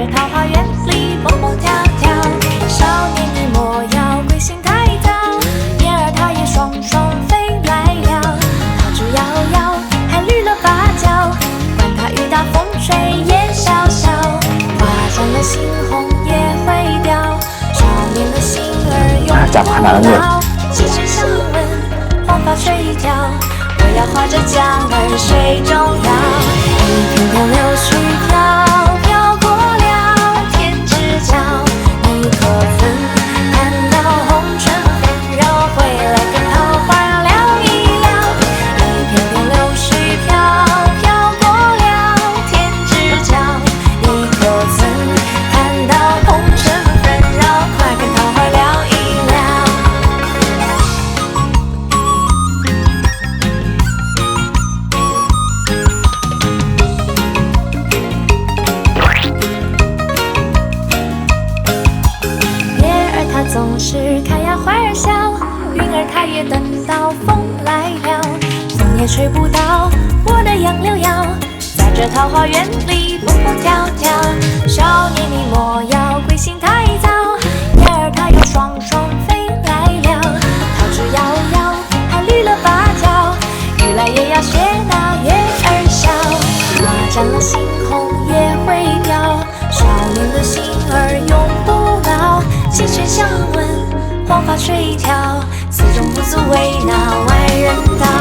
在桃花源里蹦蹦跳跳少年你莫要归心太早燕儿它也双双飞来了桃之夭夭还绿了芭蕉管他雨打风吹夜潇潇花绽了新红也会凋少年的心儿永不老鸡犬相闻黄发垂髫我要划着桨儿水中摇一片片柳絮飘它也等到风来了，风也吹不倒我的杨柳腰，在这桃花源里蹦蹦跳跳。少年你莫要归心太早，燕儿它又双双飞来了，桃枝摇摇它绿了芭蕉，雨来也要学那月儿笑，花沾了猩红也会凋，少年的心儿永不老，细水相闻，黄发垂髫，此中不足为那外人道。